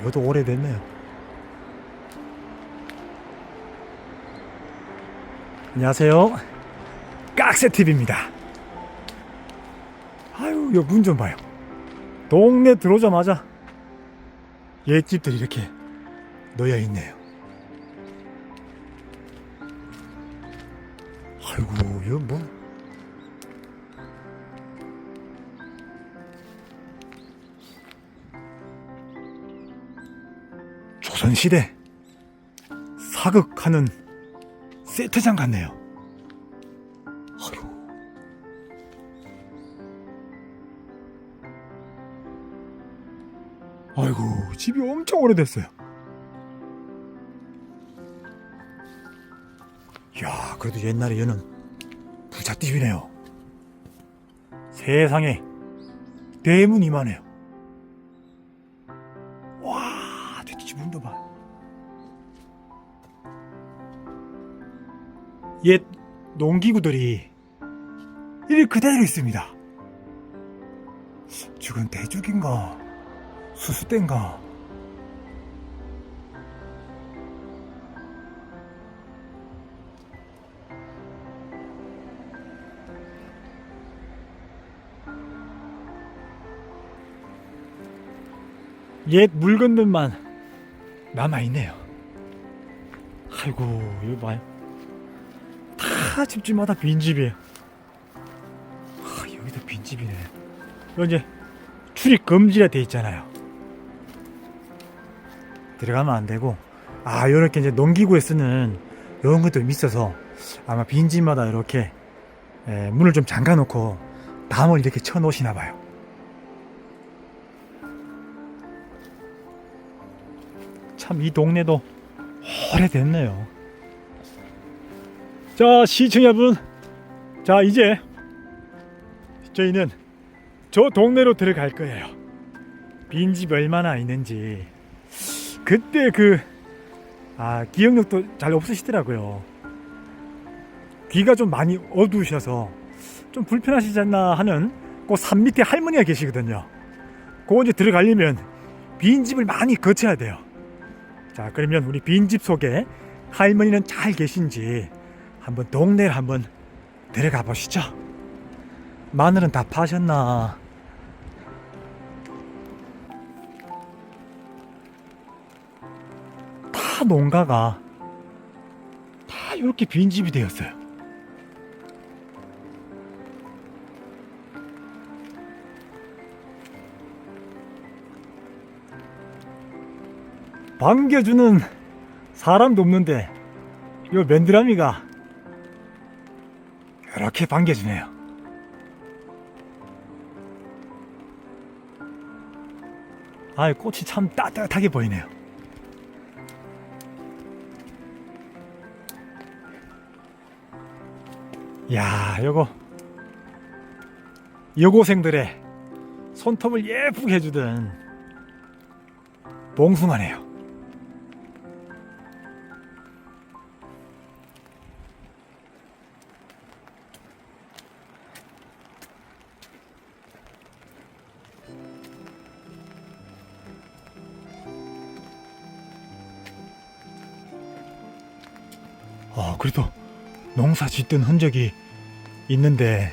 이것도 오래됐네요. 안녕하세요. 깍새TV입니다. 아유, 여 문 좀 봐요. 동네 들어오자마자 옛집들이 이렇게 놓여 있네요. 아이고, 이거 뭐. 조선 시대 사극하는 세트장 같네요. 아이고. 아이고, 집이 엄청 오래됐어요. 야, 그래도 옛날에 얘는 부잣집이네요. 세상에 대문 이만해요. 문도 봐. 옛 농기구들이 이 그대로 있습니다. 죽은 대죽인가 수수대인가 옛 물건들만 남아있네요. 아이고, 이거 봐요. 다 집집마다 빈집이에요. 아, 여기도 빈집이네. 이제 출입 금지라 돼 있잖아요. 들어가면 안 되고, 아, 요렇게 이제 농기구에 쓰는 이런 것도 있어서 아마 빈집마다 이렇게 에, 문을 좀 잠가 놓고 담을 이렇게 쳐 놓으시나 봐요. 참 이 동네도 오래됐네요. 자, 시청자 여러분. 자, 이제 저희는 저 동네로 들어갈 거예요. 빈집 얼마나 있는지. 그때 그, 아, 기억력도 잘 없으시더라고요. 귀가 좀 많이 어두우셔서 좀 불편하시지 않나 하는 그산 밑에 할머니가 계시거든요. 그거 이제 들어가려면 빈집을 많이 거쳐야 돼요. 자, 그러면 우리 빈집 속에 할머니는 잘 계신지 한번 동네를 한번 들어가 보시죠. 마늘은 다 파셨나? 다 농가가 다 이렇게 빈집이 되었어요. 반겨주는 사람도 없는데 요 맨드라미가 이렇게 반겨주네요. 아, 꽃이 참 따뜻하게 보이네요. 야, 요거 여고생들의 손톱을 예쁘게 해주던 봉숭아네요. 아, 그래도 농사 짓던 흔적이 있는데,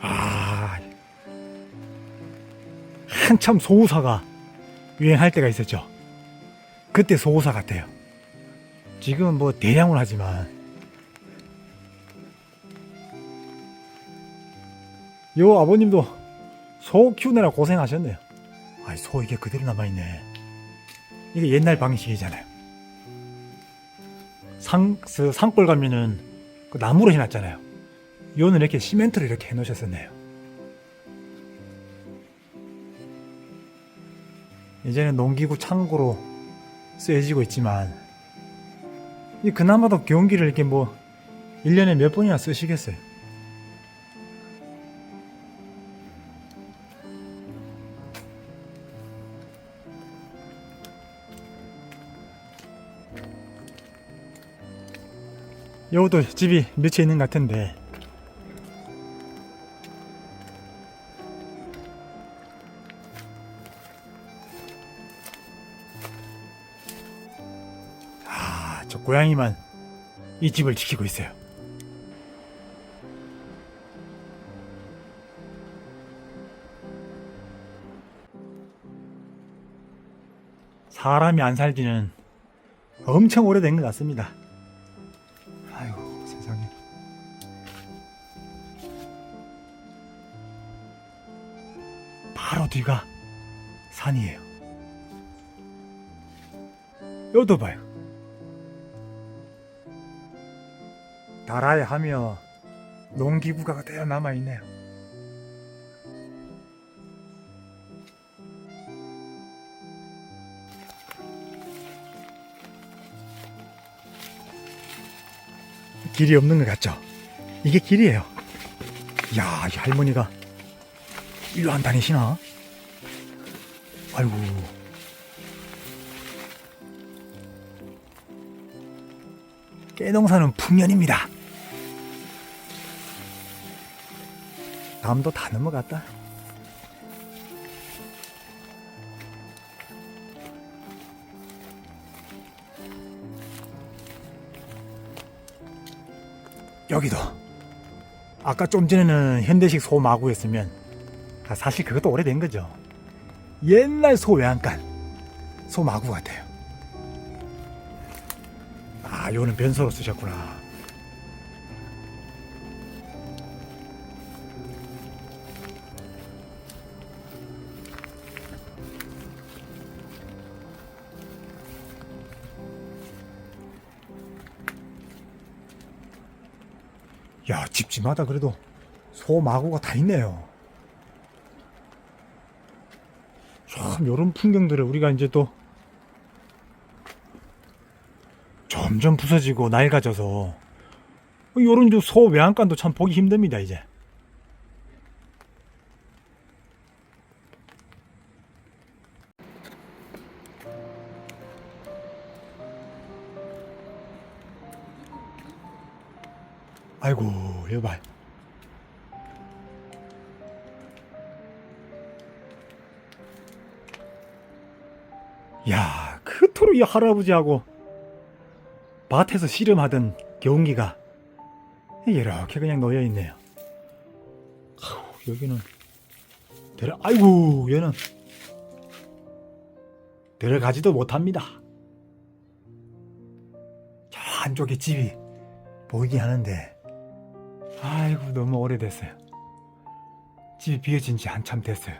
아, 한참 소우사가 유행할 때가 있었죠. 그때 소우사 같아요. 지금은 뭐 대량으로 하지만, 요 아버님도 소 키우느라 고생하셨네요. 아이, 소 이게 그대로 남아있네. 이게 옛날 방식이잖아요. 상, 그 산골 가면은 그 나무로 해놨잖아요. 요는 이렇게 시멘트로 이렇게 해놓으셨었네요. 이제는 농기구 창고로 쓰여지고 있지만, 이 그나마도 경기를 이렇게 뭐, 1년에 몇 번이나 쓰시겠어요. 여우도 집이 몇채 있는 것 같은데. 아, 저 고양이만 이 집을 지키고 있어요. 사람이 안 살기는 엄청 오래된 것 같습니다. 산이에요. 여기도 봐요. 달아야 하며 농기구가 그대로 남아있네요. 길이 없는 것 같죠? 이게 길이에요. 야, 이 할머니가 일로 안 다니시나? 아이고. 깨농사는 풍년입니다. 다음도 다 넘어갔다. 여기도 아까 좀 전에는 현대식 소마구였으면 아, 사실 그것도 오래된 거죠. 옛날 소 외양간 소 마구 같아요. 아, 요는 변소로 쓰셨구나. 야, 집집마다 그래도 소 마구가 다 있네요. 참, 요런 풍경들을 우리가 이제 또 점점 부서지고 낡아져서 요런 저소 외양간도 참 보기 힘듭니다, 이제. 아이고, 이거 이 할아버지하고 밭에서 씨름하던 경기가 이렇게 그냥 놓여 있네요. 여기는 들어, 아이고, 얘는 들어가지도 못합니다. 저 한쪽에 집이 보이긴 하는데, 아이고, 너무 오래됐어요. 집이 비어진 지 한참 됐어요.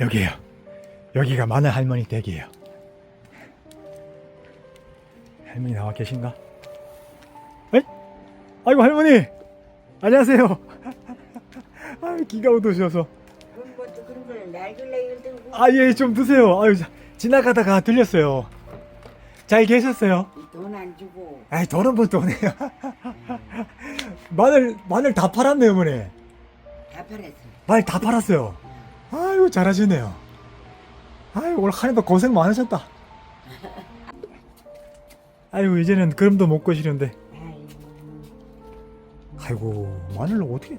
여기에요. 여기가 마늘 할머니 댁이에요. 할머니 나와 계신가? 에? 아이고 할머니 안녕하세요. 아 기가 어두우셔서 그런 것도 그런 걸 날길래 들고 아예 좀 드세요. 아유 자, 지나가다가 들렸어요. 잘 계셨어요? 돈 안 주고 아이 돈은 뭐 돈이에요. 마늘 마늘 다 팔았네요 어머니. 다 팔았어. 마늘 다 팔았어요. 아이고 잘하시네요. 아이고 오늘 한 해도 고생 많으셨다. 아이고 이제는 그럼도 못 거시는데. 아이고 마늘을 어떻게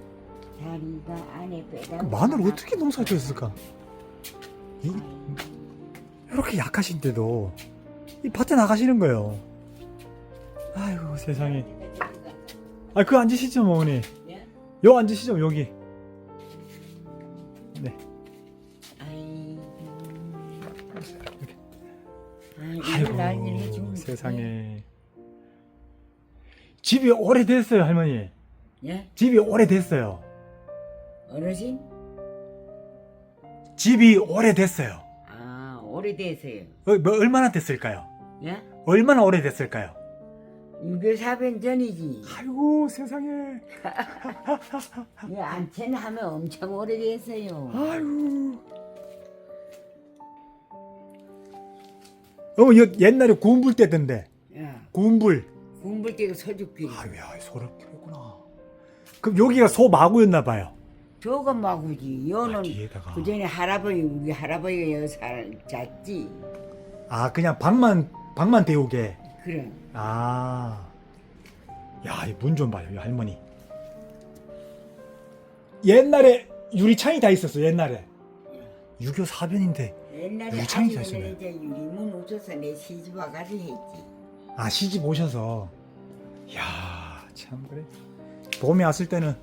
다리가 안에 빼다. 그 마늘 어떻게 농사 지었을까? 이, 이렇게 약하신데도 이 밭에 나가시는 거예요. 아이고 세상에. 아 그 앉으시죠 뭐, 어머니. 예? 요 앉으시죠 여기. 아이고 해주면 세상에. 집이 오래됐어요 할머니. 예? 집이 오래됐어요. 어르신? 집이 오래됐어요. 아 오래돼서요. 어, 뭐 얼마나 됐을까요? 예? 얼마나 오래됐을까요? 6여 400 전이지. 아이고 세상에. 이 안테나 하면 엄청 오래됐어요. 아이고. 어머 이거 옛날에 구운불 때던데 야, 구운불. 공부할 때가 서죽기. 아유 야 소를 키웠구나. 그럼 여기가 소 마구였나 봐요. 저거 마구지. 아, 여는 뒤에다가. 그 전에 할아버지 우리 할아버지가 여기 살 잤지. 아 그냥 방만 방만 데우게. 그래. 아. 야, 이 문 좀 봐요, 이 할머니. 옛날에 유리창이 다 있었어, 옛날에. 6.25 사변인데 옛날에 유창이 아직은 사시네. 이제 유리문 웃어서 내 시집 와가지고 했지. 아 시집 오셔서 이야 참 그래 봄에 왔을 때는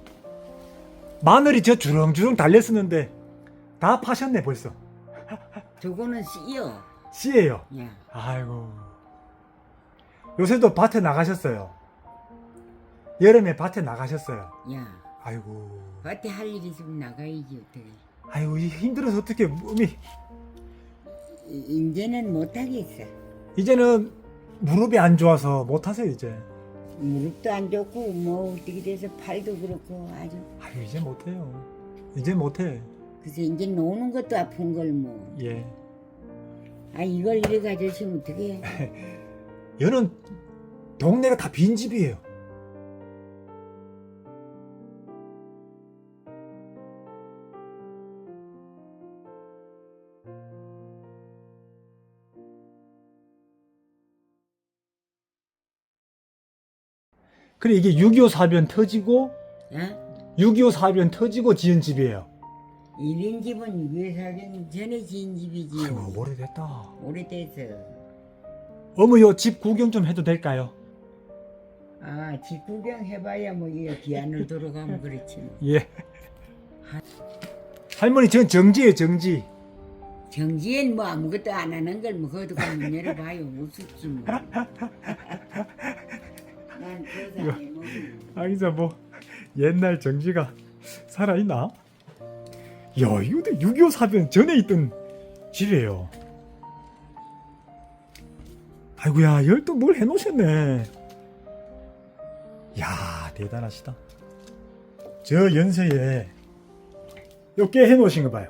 마늘이 저 주렁주렁 달렸었는데 다 파셨네 벌써 저거는 씨요. 씨예요 야, 아이고 요새도 밭에 나가셨어요 여름에 밭에 나가셨어요 야. 아이고 밭에 할일 있으면 나가야지 어떻게. 아이고 이 힘들어서 어떻게 몸이 이- 이제는 못하겠어. 이제는 무릎이 안 좋아서 못 하세요 이제 무릎도 안 좋고 뭐 어떻게 돼서 팔도 그렇고 아주. 아이고 이제 못해요 이제 못해 그래서 이제 노는 것도 아픈 걸 뭐. 예 아 이걸 이래 가져오시면 어떻게? 여는 동네가 다 빈집이에요. 그래 이게 6.25 사변 터지고 어? 6.25 사변 터지고 지은 집이에요. 이런 집은 유해사는 전에 지은 집이지. 아이고 오래됐다. 오래돼서. 어머 요 집 구경 좀 해도 될까요? 아, 집 구경 해봐야 뭐 이거 귀안을 돌아가면 그렇지. 뭐. 예. 할머니 전 정지예요 정지. 정지엔 뭐 아무것도 안 하는 걸뭐 그것도 문 열어봐요. 무섭지 뭐. 뭐. 아기자 뭐 옛날 정지가 살아있나? 야 이것도 6.25 사변 전에 있던 집이에요. 아이고야 열도 뭘 해놓으셨네. 야 대단하시다. 저 연세에 요꽤 해놓으신 거 봐요.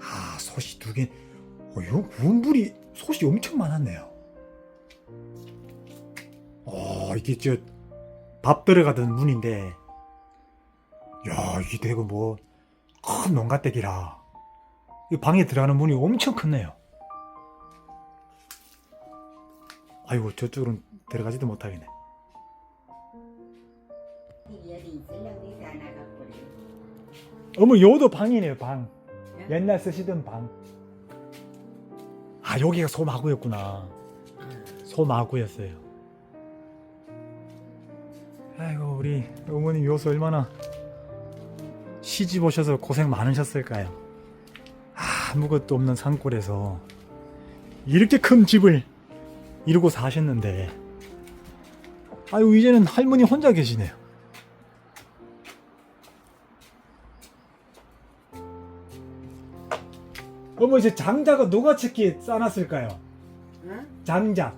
아 솥이 두개. 어, 요 문불이 솥이 엄청 많았네요. 어, 이게 저 밥 들어가던 문인데, 야, 이게 되고 뭐, 큰 농가댁이라. 이 방에 들어가는 문이 엄청 크네요. 아이고, 저쪽으로는 들어가지도 못하겠네. 어머, 요도 방이네요, 방. 옛날 쓰시던 방. 아, 여기가 소마구였구나. 소마구였어요. 아이고 우리 어머님 요새 얼마나 시집 오셔서 고생 많으셨을까요? 아무것도 없는 산골에서 이렇게 큰 집을 이루고 사셨는데 아유 이제는 할머니 혼자 계시네요. 어머 이제 장작은 누가 찾기에 싸놨을까요? 어? 장작.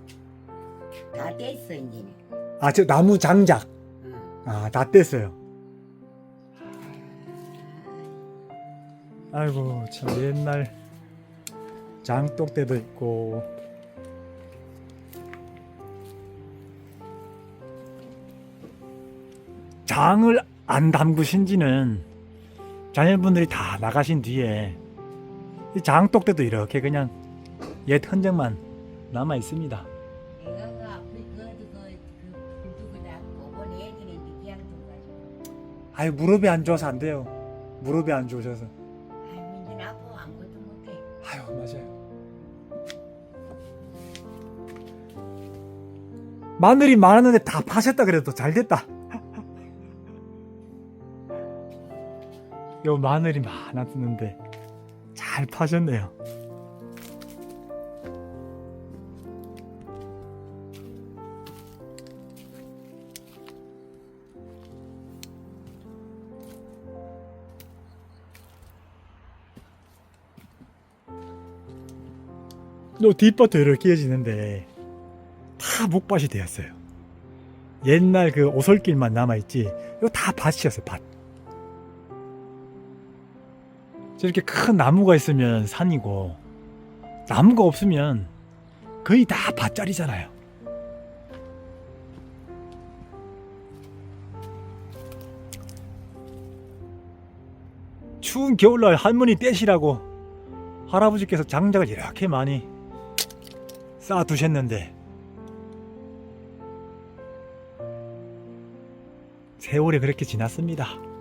다 됐어 이제는. 아 저 나무 장작. 어. 아, 다 뗐어요. 아이고, 참 옛날 장독대도 있고. 장을 안 담그신 지는 자녀분들이 다 나가신 뒤에 이 장독대도 이렇게 그냥 옛 흔적만 남아 있습니다. 그. 아유, 무릎이 안 좋아서 안 돼요. 무릎이 안 좋으셔서. 아유 맞아요. 마늘이 많았는데 다 파셨다 그래도 잘 됐다. 요 마늘이 많았는데 잘 파셨네요. 요 뒷밭도 이렇게 이어지는데 다 목밭이 되었어요. 옛날 그 오솔길만 남아있지, 이거 다 밭이었어요, 밭. 저렇게 큰 나무가 있으면 산이고, 나무가 없으면 거의 다 밭자리잖아요. 추운 겨울날 할머니 떼시라고 할아버지께서 장작을 이렇게 많이 쌓아 두셨는데 세월이 그렇게 지났습니다.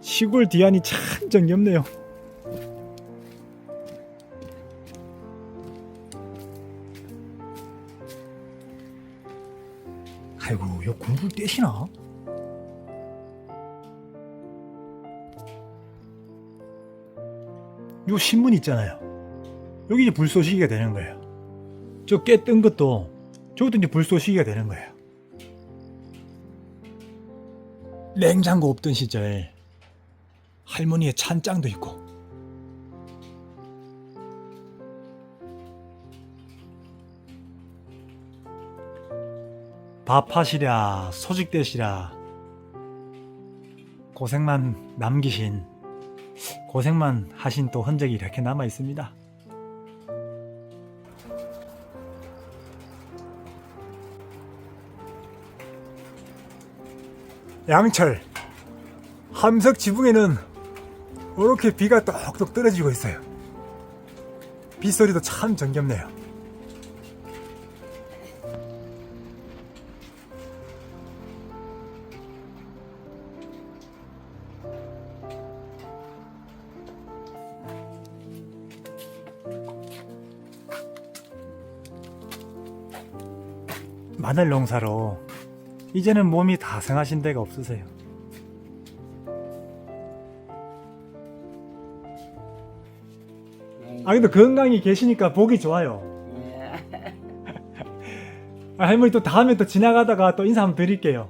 시골 뒤안이 참 정겹네요. 아이고, 요 굴을 떼시나? 요 신문 있잖아요. 여기 이제 불쏘시개가 되는 거예요. 저 깨 뜬 것도 저것도 이제 불쏘시개가 되는 거예요. 냉장고 없던 시절 할머니의 찬장도 있고 밥하시랴 소식되시랴 고생만 남기신 고생만 하신 또 흔적이 이렇게 남아 있습니다. 양철 함석 지붕에는 이렇게 비가 똑똑 떨어지고 있어요. 빗소리도 참 정겹네요. 마늘 농사로 이제는 몸이 다 상하신 데가 없으세요. 아 근데 건강히 계시니까 보기 좋아요. 아, 할머니 또 다음에 또 지나가다가 또 인사 한번 드릴게요.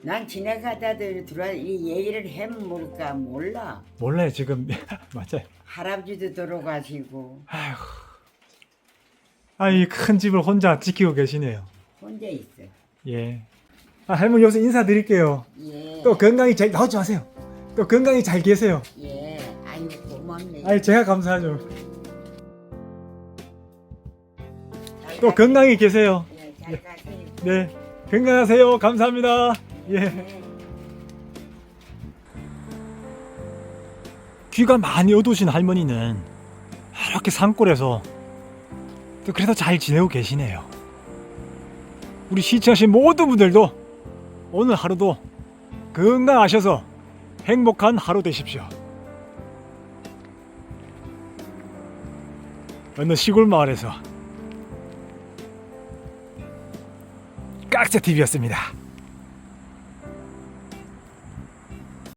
난 지나가다들 들어와 이 얘기를 해면 모를까 몰라. 몰라요 지금 맞아요. 할아버지도 돌아가시고 아휴, 아이 큰 집을 혼자 지키고 계시네요. 혼자 있어. 예. 아, 할머니 여기서 인사드릴게요. 예. 또 건강히 잘 나오지 마세요. 또 건강히 잘 계세요. 예. 아유 고맙네. 아이 제가 감사하죠. 잘 또. 건강히 계세요. 예, 잘 가세요. 네, 건강하세요. 감사합니다. 예. 예. 귀가 많이 어두우신 할머니는 이렇게 산골에서 또 그래도 잘 지내고 계시네요. 우리 시청하신 모든 분들도 오늘 하루도 건강하셔서 행복한 하루 되십시오. 어느 시골 마을에서 깍새 TV였습니다.